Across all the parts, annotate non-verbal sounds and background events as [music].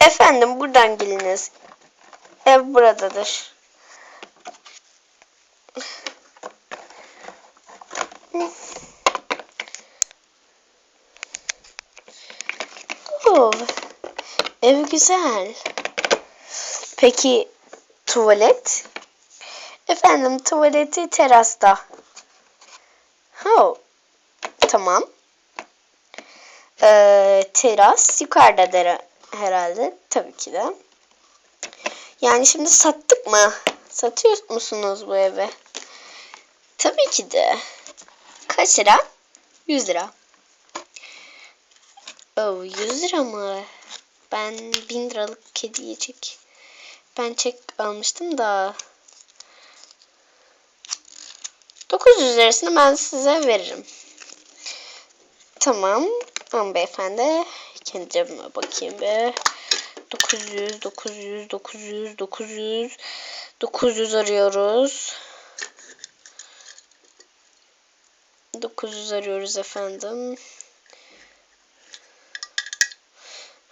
Efendim buradan geliniz. Ev buradadır. Oh, ev güzel. Peki tuvalet? Efendim tuvaleti terasta. Oh, tamam. Ee, teras yukarıdadır herhalde. Tabii ki de. Yani şimdi sattık mı? Satıyor musunuz bu evi? Tabii ki de. Kaç lira? 100 lira. Oh, 100 lira mı? Ben 1000 liralık kediye çek. Ben çek almıştım da. 900 lirasını ben size veririm. Tamam. Ama beyefendi kendi bakayım be. 900, 900, 900, 900, 900 arıyoruz. 900 arıyoruz efendim.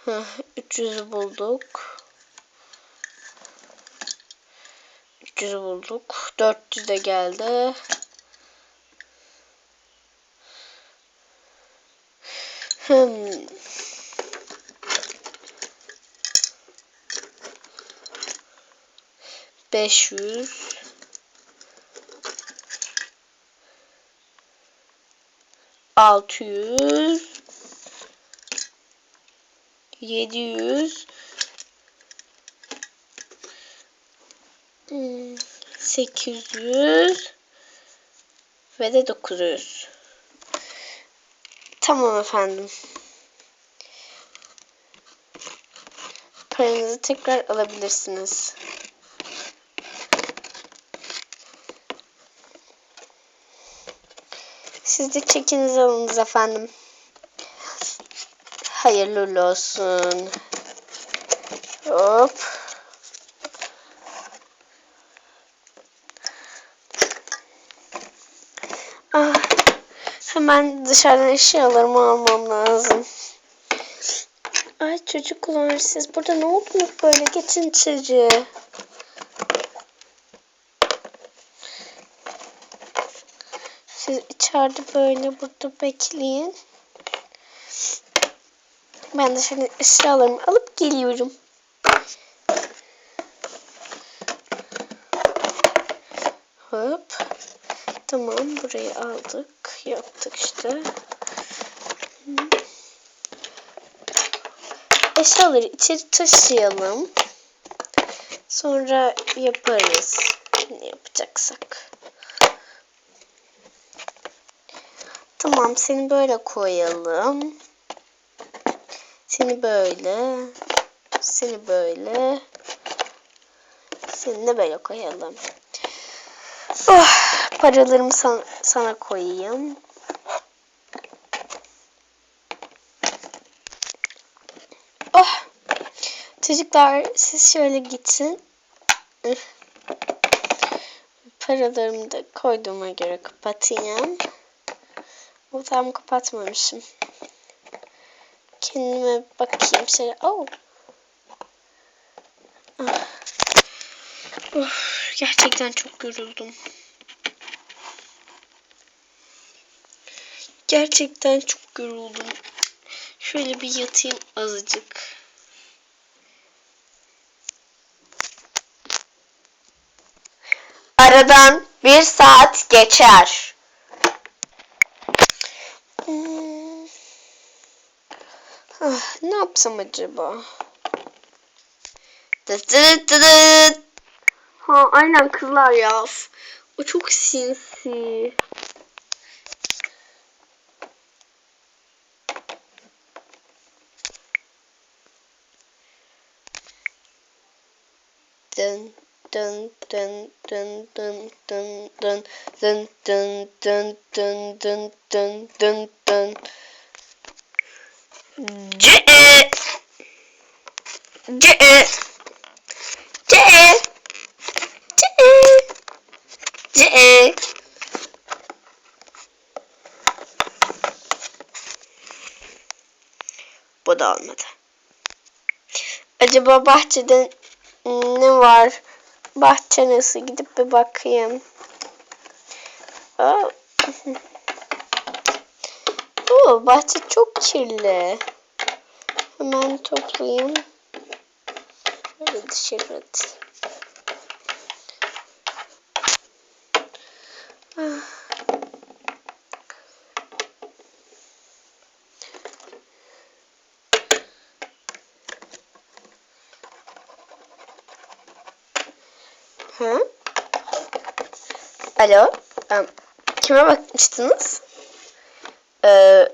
Heh, 300'ü bulduk. 300'ü bulduk. 400 de geldi. Hmm. 500 600 700 800 ve de 900 Tamam efendim. Paranızı tekrar alabilirsiniz. Siz de çekinizi alınız efendim. Hayırlı olsun. Hop. Ah, hemen dışarıdan eşyalarımı almam lazım. Ay çocuklar siz burada ne oldunuz böyle? Geçin içeri. İçeride böyle burada bekleyin. Ben de şimdi eşyalarımı alıp geliyorum. Hop. Tamam burayı aldık. Yaptık işte. Eşyaları içeri taşıyalım. Sonra yaparız. Ne yapacaksak. Tamam seni böyle koyalım. Seni böyle. Seni böyle. Seni de böyle koyalım. Oh, paralarımı sana, sana koyayım. Oh. Çocuklar siz şöyle gitsin. Paralarımı da koyduğuma göre kapatayım. O tam kapatmamışım. Kendime bakayım şöyle. Oh. Ah. Of, gerçekten çok yoruldum. Gerçekten çok yoruldum. Şöyle bir yatayım azıcık. Aradan bir saat geçer. Hmm. Ah, ne yapsam acaba? Ha aynen kızlar ya. O çok sinsi. Dın dın dın dın dın dın dın dın dın dın dın dın dın dın dın C C C C C Bu da olmadı. Acaba bahçede ne var? Bahçe nasıl? Gidip bir bakayım. Aa. [laughs] Bahçe çok kirli. Hemen toplayayım. Böyle dışarı atayım. Ah. Hı? Alo. em, Kime bakmıştınız? Ee,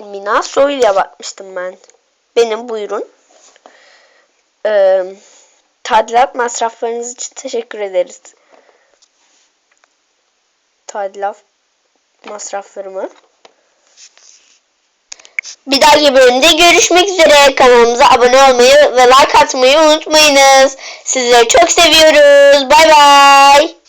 Mina Soylu'ya bakmıştım ben. Benim buyurun. Ee, tadilat masraflarınız için teşekkür ederiz. Tadilat masraflarımı. Bir dahaki bölümde görüşmek üzere. Kanalımıza abone olmayı ve like atmayı unutmayınız. Sizleri çok seviyoruz. Bay bay.